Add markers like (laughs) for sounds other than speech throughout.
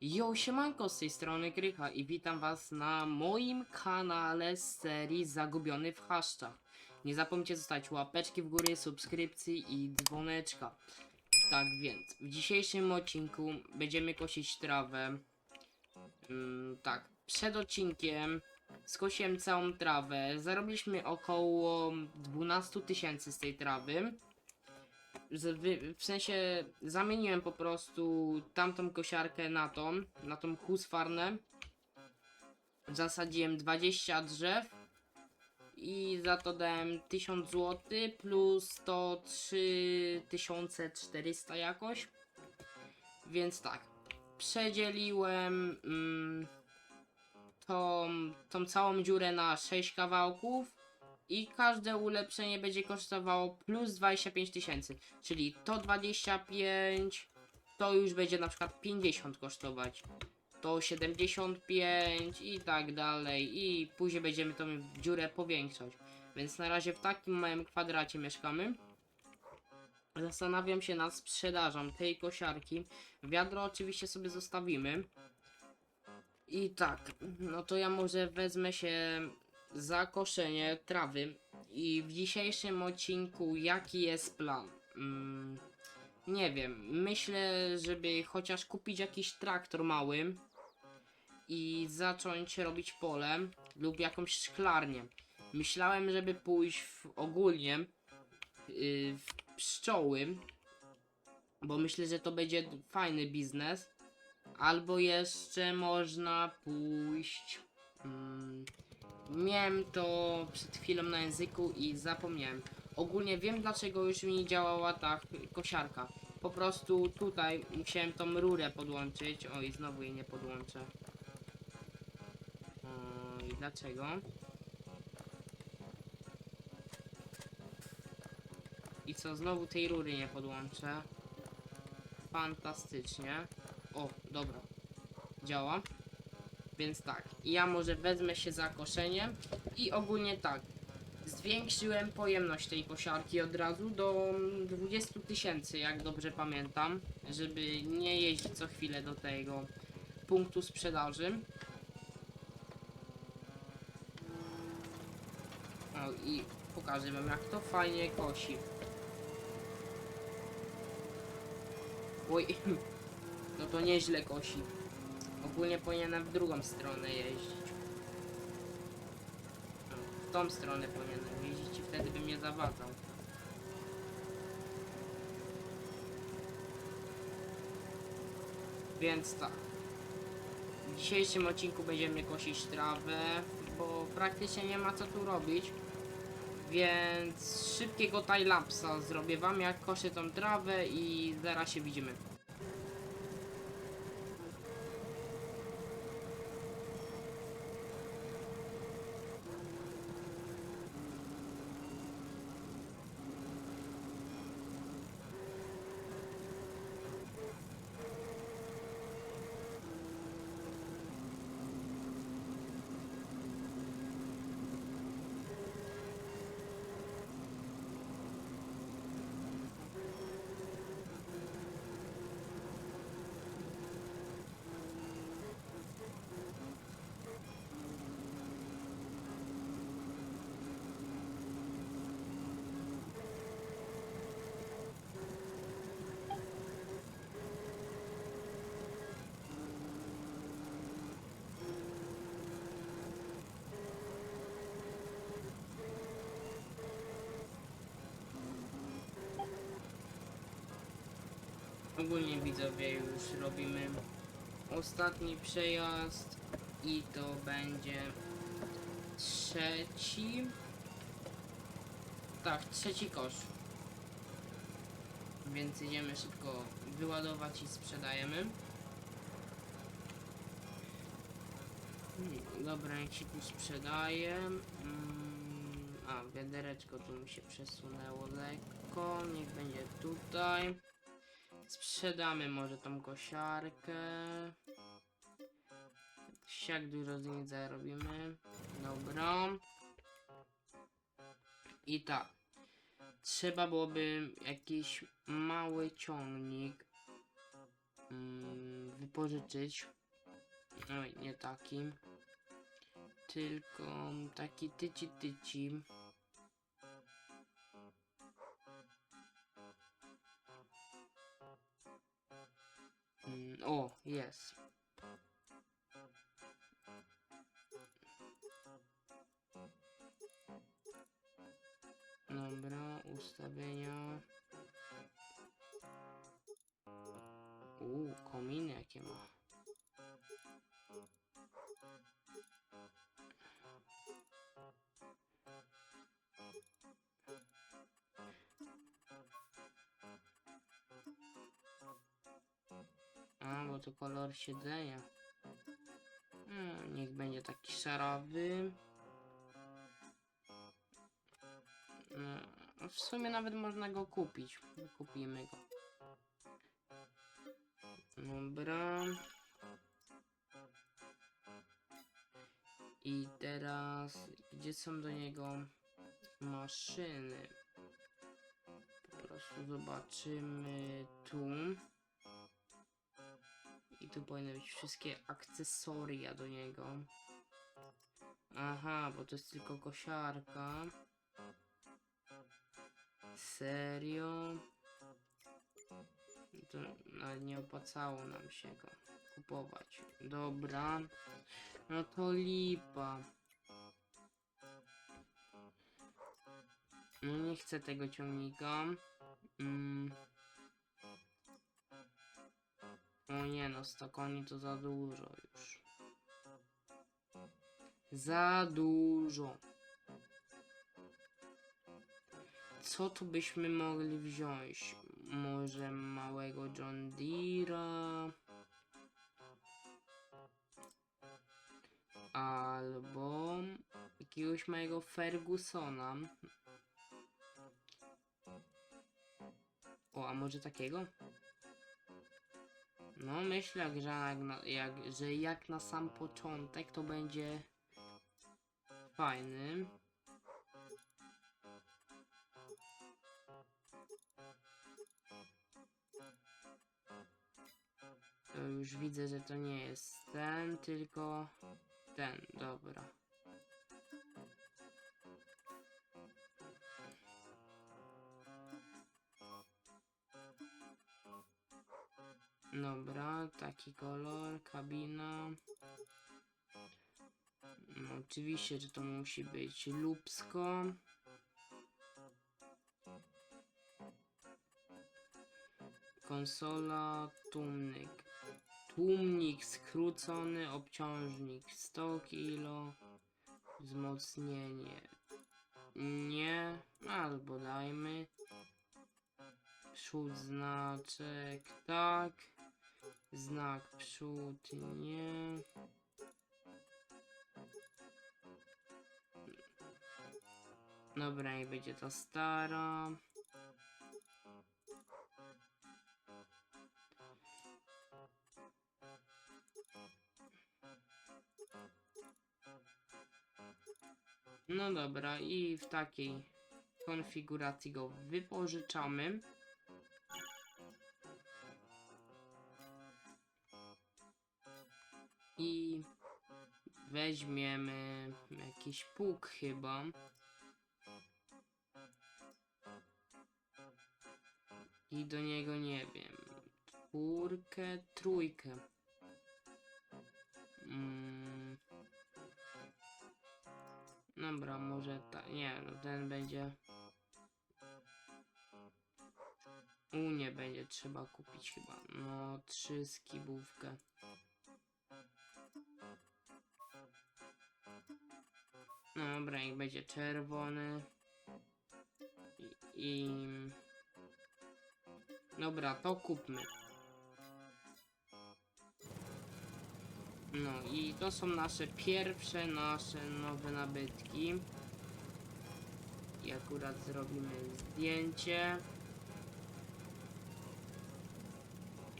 Yo, siemanko, z tej strony Krycha i witam was na moim kanale z serii Zagubiony w Haszczach. Nie zapomnijcie zostawić łapeczki w górę, subskrypcji i dzwoneczka. Tak więc, w dzisiejszym odcinku będziemy kosić trawę. Mm, tak, przed odcinkiem skosiłem całą trawę. Zarobiliśmy około 12 tysięcy z tej trawy z, w sensie zamieniłem po prostu tamtą kosiarkę na tą, na tą husfarnę. Zasadziłem 20 drzew i za to dałem 1000 zł plus to 3400 jakoś. Więc tak, przedzieliłem mm, tą, tą całą dziurę na 6 kawałków i każde ulepszenie będzie kosztowało plus 25 tysięcy, czyli to 25, to już będzie na przykład 50 kosztować, to 75 i tak dalej i później będziemy tą dziurę powiększać. Więc na razie w takim małym kwadracie mieszkamy. Zastanawiam się nad sprzedażą tej kosiarki. Wiadro oczywiście sobie zostawimy. I tak, no to ja może wezmę się za koszenie trawy. I w dzisiejszym odcinku jaki jest plan? Mm, nie wiem, myślę, żeby chociaż kupić jakiś traktor mały i zacząć robić pole lub jakąś szklarnię. Myślałem, żeby pójść w, ogólnie yy, w pszczoły, bo myślę, że to będzie fajny biznes. Albo jeszcze można pójść. Mm, miałem to przed chwilą na języku i zapomniałem. Ogólnie wiem dlaczego już mi nie działała ta kosiarka. Po prostu tutaj musiałem tą rurę podłączyć. O i znowu jej nie podłączę. O, I dlaczego? I co, znowu tej rury nie podłączę. Fantastycznie. O, dobra. Działa. Więc tak, ja może wezmę się za koszenie i ogólnie tak. Zwiększyłem pojemność tej kosiarki od razu do 20 tysięcy, jak dobrze pamiętam, żeby nie jeździć co chwilę do tego punktu sprzedaży. O i pokażę wam jak to fajnie kosi. Oj, (laughs) no to nieźle kosi. Ogólnie powinienem w drugą stronę jeździć. W tą stronę powinienem jeździć i wtedy bym nie zawadzał. Więc tak. W dzisiejszym odcinku będziemy kosić trawę, bo praktycznie nie ma co tu robić. Więc szybkiego timelapsa zrobię wam jak koszę tą trawę i zaraz się widzimy. Ogólnie widzowie już robimy ostatni przejazd i to będzie trzeci. Tak, trzeci kosz. Więc idziemy szybko wyładować i sprzedajemy. Hmm, dobra, jak się tu sprzedaje? Mm, a, wiadereczko tu mi się przesunęło lekko. Niech będzie tutaj Sprzedamy może tą kosiarkę. Jak dużo z niej zarobimy. Dobra. I tak. Trzeba byłoby jakiś mały ciągnik. mm, wypożyczyć. Oj, nie taki. Tylko taki tyci tyci. Mm, o, jest. Dobra, ustawienia. Uuu, kominy jakie ma. To kolor siedzenia. Hmm, niech będzie taki szarawy. No, w sumie nawet można go kupić. Kupimy go. Dobra. I teraz, gdzie są do niego maszyny? Po prostu zobaczymy tu. I tu powinny być wszystkie akcesoria do niego. Aha, bo to jest tylko kosiarka. Serio? To nie opłacało nam się go kupować. Dobra. No to lipa. No nie chcę tego ciągnika. Mm. No, 100 koni to za dużo już. Za dużo. Co tu byśmy mogli wziąć? Może małego John Deere'a? Albo jakiegoś małego Fergusona. O, a może takiego? No, myślę, że jak na, jak, że jak na sam początek to będzie fajny. To już widzę, że to nie jest ten, tylko ten, dobra. Taki kolor, kabina. No, oczywiście, że to musi być lubsko. Konsola, tłumnik. Tłumnik skrócony, obciążnik 100 kg. Wzmocnienie. Nie, albo dajmy. Przód znaczek, tak. Znak przód, nie. Dobra, i będzie to stara. No dobra, i w takiej konfiguracji go wypożyczamy. Weźmiemy jakiś pług chyba. I do niego nie wiem. Czwórkę, trójkę. Mm. Dobra, może ta, nie, no ten będzie. U nie będzie trzeba kupić chyba. No, trzy skibówkę. Dobra, jak będzie czerwony. I, I... Dobra, to kupmy. No i to są nasze pierwsze nasze nowe nabytki. I akurat zrobimy zdjęcie.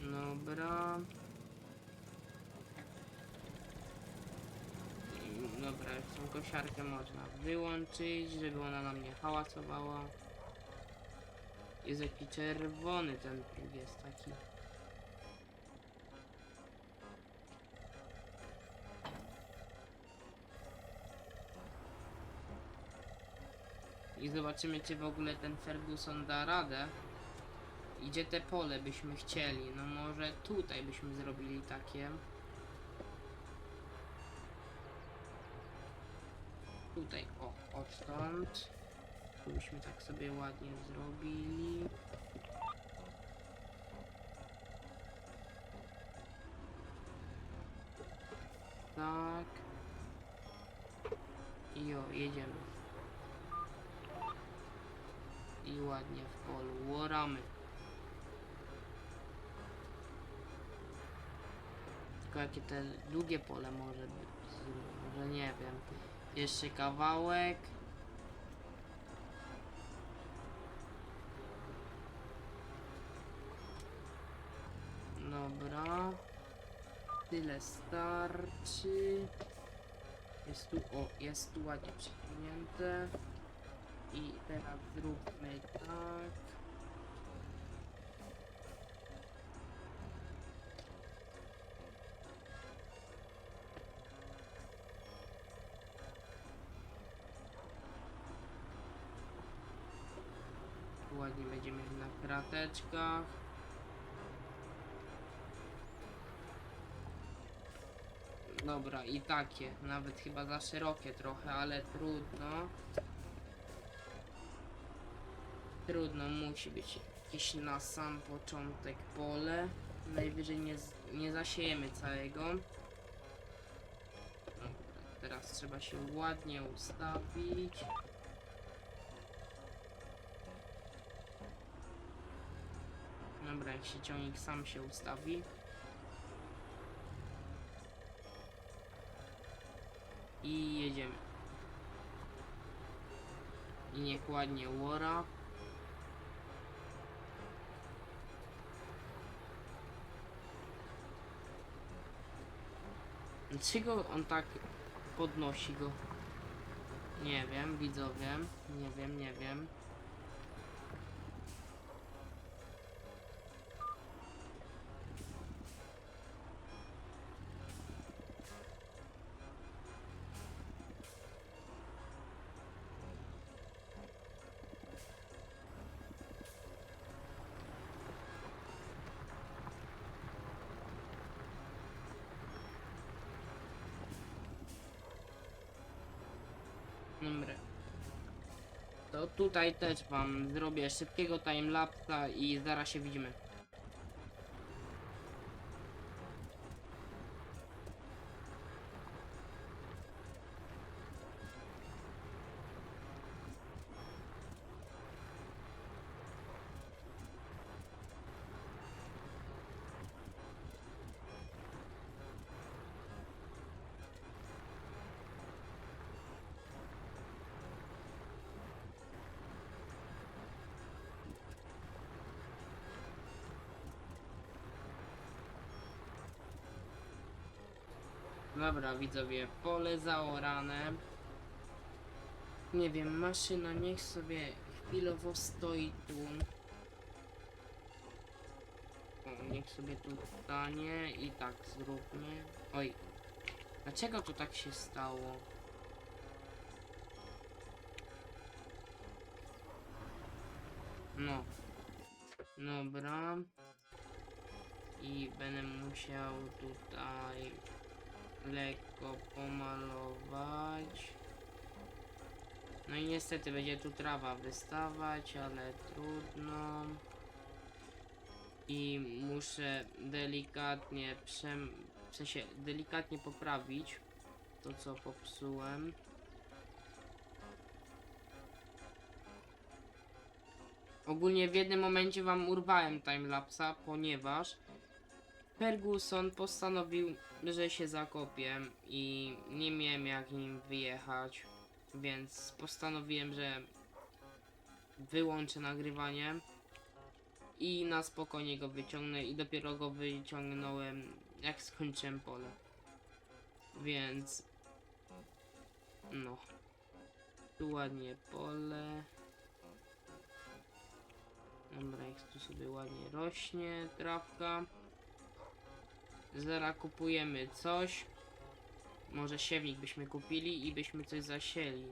Dobra. Dobra, już tą kosiarkę można wyłączyć, żeby ona nam nie hałasowała. Jest taki czerwony ten próg jest taki. I zobaczymy, czy w ogóle ten Ferguson da radę. Idzie te pole byśmy chcieli. No może tutaj byśmy zrobili takie. Tutaj, o, odtąd. Tu byśmy tak sobie ładnie zrobili. Tak. I o, jedziemy. I ładnie w polu łoramy. Tylko jakie te długie pole może być? Może nie wiem. Jeszcze kawałek. Dobra. Tyle starczy. Jest tu, o, jest tu ładnie przesunięte. I teraz zróbmy tak. Krateczkach. Dobra, i takie. Nawet chyba za szerokie trochę, ale trudno. Trudno, musi być jakieś na sam początek pole. Najwyżej nie, nie zasiejemy całego. Dobra, teraz trzeba się ładnie ustawić. Dobra, jak się ciągnik sam się ustawi. I jedziemy. I niech ładnie łora. Dlaczego on tak podnosi go? Nie wiem, widzowie. Nie wiem, nie wiem. To tutaj też wam zrobię szybkiego timelapsa i zaraz się widzimy. Dobra, widzowie, pole zaorane. Nie wiem, maszyna niech sobie chwilowo stoi tu. O, niech sobie tu stanie i tak zróbmy. Oj, dlaczego to tak się stało? No. Dobra. I będę musiał tutaj lekko pomalować. No i niestety będzie tu trawa wystawać, ale trudno. I muszę delikatnie przem... w sensie delikatnie poprawić to co popsułem. Ogólnie w jednym momencie wam urwałem timelapsa, ponieważ Ferguson postanowił, że się zakopie i nie miałem jak nim wyjechać, więc postanowiłem, że wyłączę nagrywanie i na spokojnie go wyciągnę i dopiero go wyciągnąłem jak skończyłem pole. Więc no. Tu ładnie pole. Dobra, jak tu sobie ładnie rośnie trawka. Zaraz kupujemy coś. Może siewnik byśmy kupili i byśmy coś zasieli.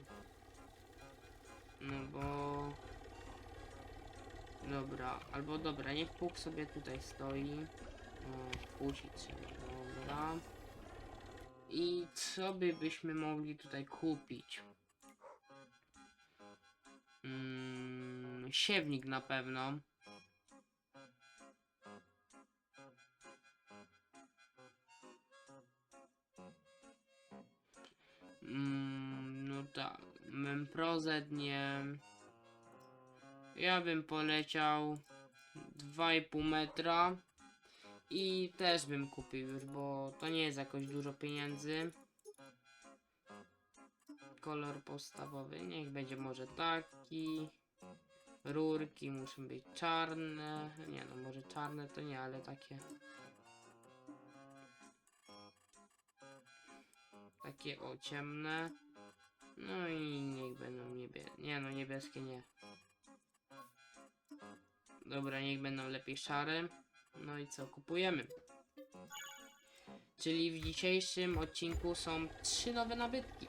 No bo... Dobra, albo dobra, niech puk sobie tutaj stoi. Wpuścić trzeba, dobra. I co by byśmy mogli tutaj kupić? Mm, siewnik na pewno. Mm, no tak, Memprozet nie. Ja bym poleciał 2,5 metra i też bym kupił już, bo to nie jest jakoś dużo pieniędzy. Kolor podstawowy, niech będzie może taki. Rurki muszą być czarne. Nie no, może czarne to nie, ale takie. Takie o ciemne. No i niech będą niebieskie. Nie no, niebieskie nie. Dobra, niech będą lepiej szare. No i co, kupujemy. Czyli w dzisiejszym odcinku są trzy nowe nabytki.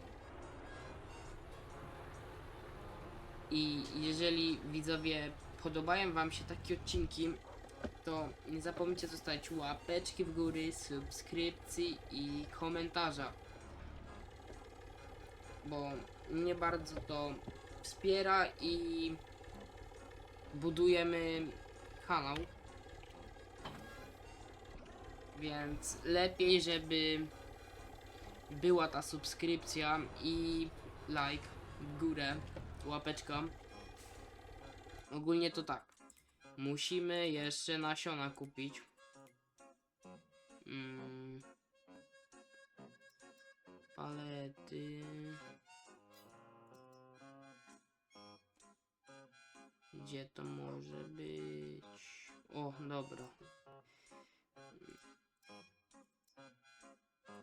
I jeżeli widzowie podobają wam się takie odcinki, to nie zapomnijcie zostawić łapeczki w góry, subskrypcji i komentarza. Bo mnie bardzo to wspiera i budujemy kanał. Więc lepiej, żeby była ta subskrypcja i like w górę, łapeczka. Ogólnie to tak. Musimy jeszcze nasiona kupić. Mm. Palety. Gdzie to może być? O, dobra.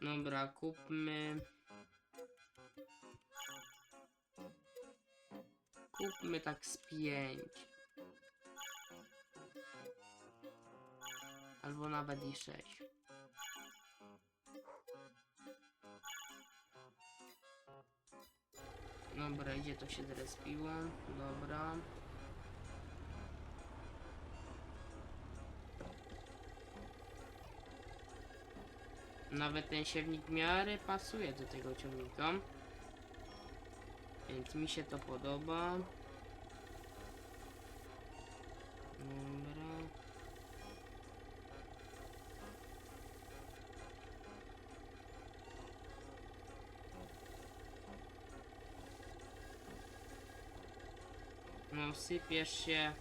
Dobra, kupmy. Kupmy tak z pięć. Albo nawet i sześć. Dobra, gdzie to się zrespiło? Dobra. Nawet ten siewnik w miarę pasuje do tego ciągnika. Więc mi się to podoba. Dobra. No, sypiesz się.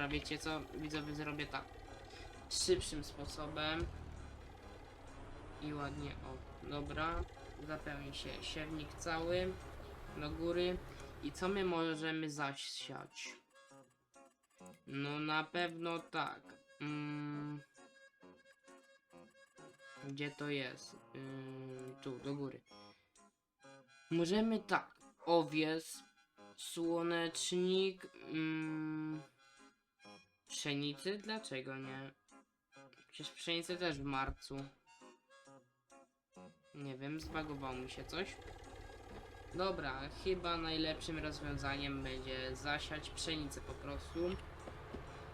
Dobra, wiecie co? Widzowie zrobię tak. Szybszym sposobem. I ładnie, o, dobra. Zapełni się siewnik cały do góry. I co my możemy zasiać? No na pewno tak. Mm. Gdzie to jest? Ym, tu, do góry. Możemy tak. Owies, słonecznik, ym, pszenicy? Dlaczego nie? Przecież pszenicy też w marcu. Nie wiem, zbagowało mi się coś. Dobra, chyba najlepszym rozwiązaniem będzie zasiać pszenicę po prostu.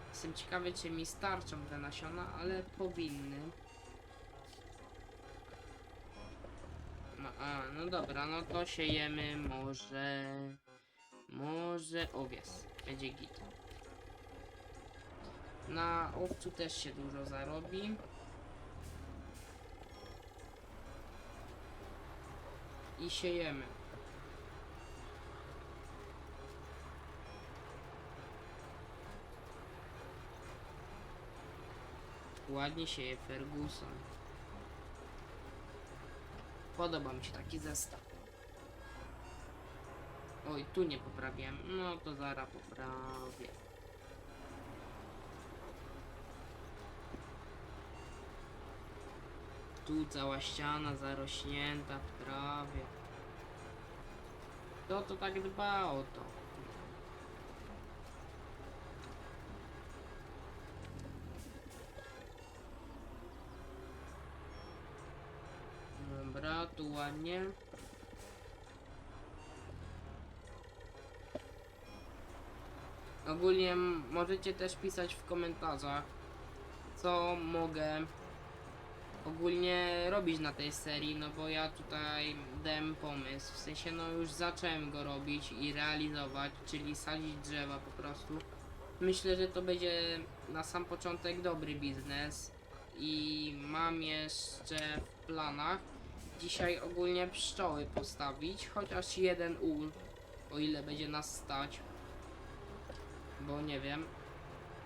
Jestem ciekawy, czy mi starczą te nasiona, ale powinny. No, a, no dobra, no to siejemy może... Może owies. Będzie git. Na owcu też się dużo zarobi. I siejemy. Ładnie sieje Ferguson. Podoba mi się taki zestaw. Oj, tu nie poprawiłem. No to zaraz poprawię. Tu cała ściana zarośnięta w trawie. Kto to tak dba o to? Dobra, tu ładnie. Ogólnie możecie też pisać w komentarzach, co mogę ogólnie robić na tej serii, no bo ja tutaj dałem pomysł, w sensie no już zacząłem go robić i realizować, czyli sadzić drzewa po prostu. Myślę, że to będzie na sam początek dobry biznes i mam jeszcze w planach dzisiaj ogólnie pszczoły postawić, chociaż jeden ul, o ile będzie nas stać, bo nie wiem.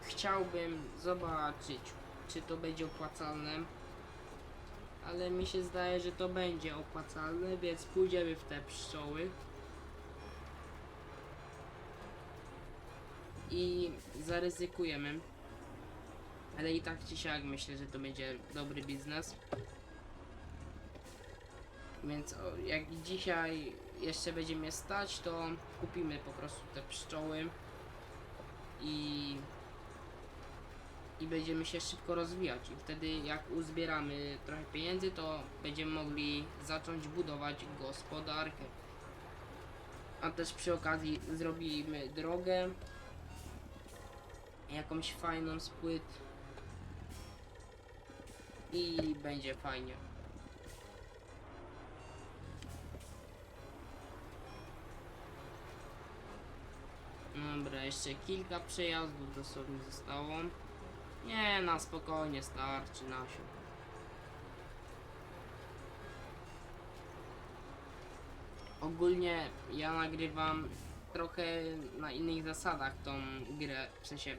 Chciałbym zobaczyć, czy to będzie opłacalne, ale mi się zdaje, że to będzie opłacalne, więc pójdziemy w te pszczoły. I zaryzykujemy. Ale i tak czy siak myślę, że to będzie dobry biznes. Więc o, jak dzisiaj jeszcze będzie mnie stać, to kupimy po prostu te pszczoły i i będziemy się szybko rozwijać i wtedy jak uzbieramy trochę pieniędzy, to będziemy mogli zacząć budować gospodarkę. A też przy okazji zrobimy drogę jakąś fajną z i będzie fajnie. Dobra, jeszcze kilka przejazdów dosłownie zostało. Nie, na spokojnie starczy nasiu. Ogólnie ja nagrywam trochę na innych zasadach tą grę, w sensie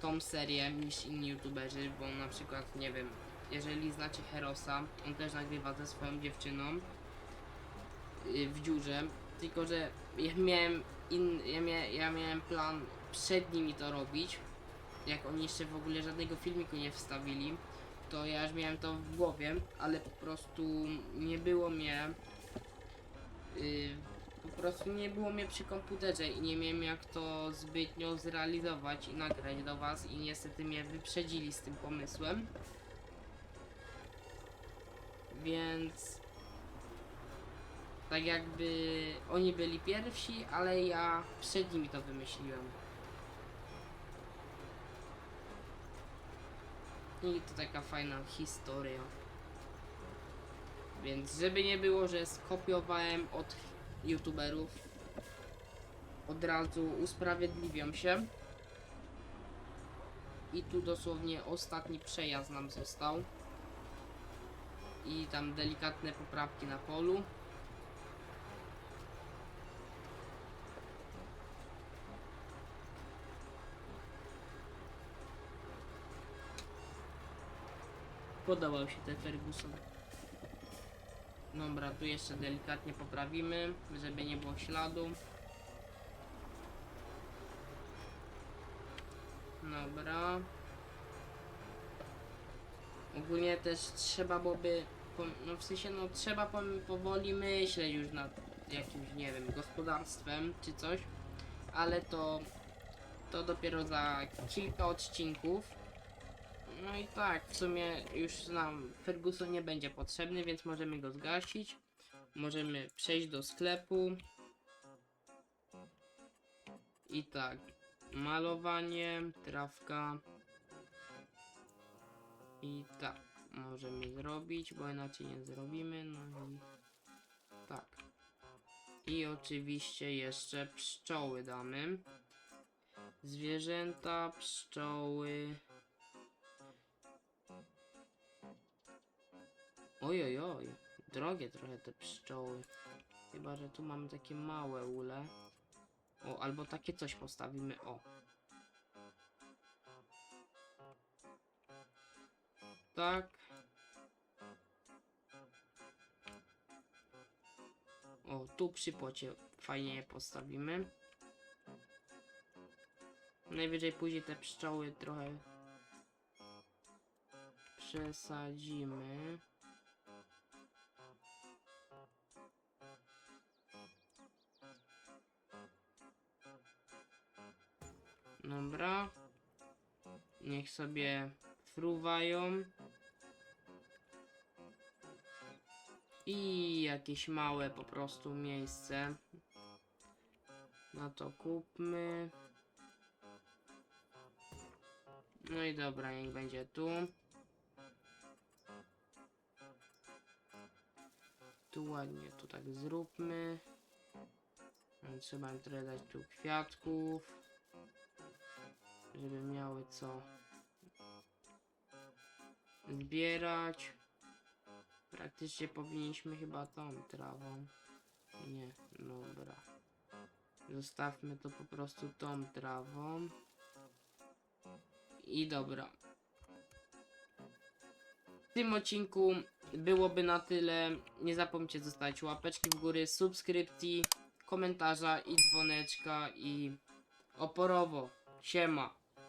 tą serię niż inni youtuberzy, bo na przykład, nie wiem, jeżeli znacie Herosa, on też nagrywa ze swoją dziewczyną y, w dziurze, tylko że ja miałem in, ja, mia, ja miałem plan przed nimi to robić, jak oni jeszcze w ogóle żadnego filmiku nie wstawili, to ja już miałem to w głowie, ale po prostu nie było mnie. Yy, po prostu nie było mnie przy komputerze i nie miałem jak to zbytnio zrealizować i nagrać do Was i niestety mnie wyprzedzili z tym pomysłem. Więc tak jakby oni byli pierwsi, ale ja przed nimi to wymyśliłem. I to taka fajna historia. Więc żeby nie było, że skopiowałem od youtuberów, od razu usprawiedliwiam się. I tu dosłownie ostatni przejazd nam został. I tam delikatne poprawki na polu. Podobał się ten Ferguson. Dobra, tu jeszcze delikatnie poprawimy, żeby nie było śladu. Dobra. Ogólnie też trzeba byłoby, no w sensie no trzeba po, powoli myśleć już nad jakimś, nie wiem, gospodarstwem czy coś, ale to, to dopiero za kilka odcinków. No i tak, w sumie już nam Ferguson nie będzie potrzebny, więc możemy go zgasić. Możemy przejść do sklepu. I tak, malowanie, trawka. I tak, możemy zrobić, bo inaczej nie zrobimy. No i tak. I oczywiście jeszcze pszczoły damy. Zwierzęta, pszczoły. Oj, oj, oj. Drogie trochę te pszczoły. Chyba, że tu mamy takie małe ule. O, albo takie coś postawimy. O. Tak. O, tu przy płocie fajnie je postawimy. Najwyżej później te pszczoły trochę przesadzimy. Dobra. Niech sobie fruwają. I jakieś małe po prostu miejsce. No to kupmy. No i dobra, niech będzie tu. Tu ładnie, tu tak zróbmy. No, Trzeba trochę dać tu kwiatków. Żeby miały co zbierać. Praktycznie powinniśmy chyba tą trawą. Nie, dobra. Zostawmy to po prostu tą trawą. I dobra. W tym odcinku byłoby na tyle. Nie zapomnijcie zostawić łapeczki w górę, subskrypcji, komentarza i dzwoneczka i oporowo. Siema.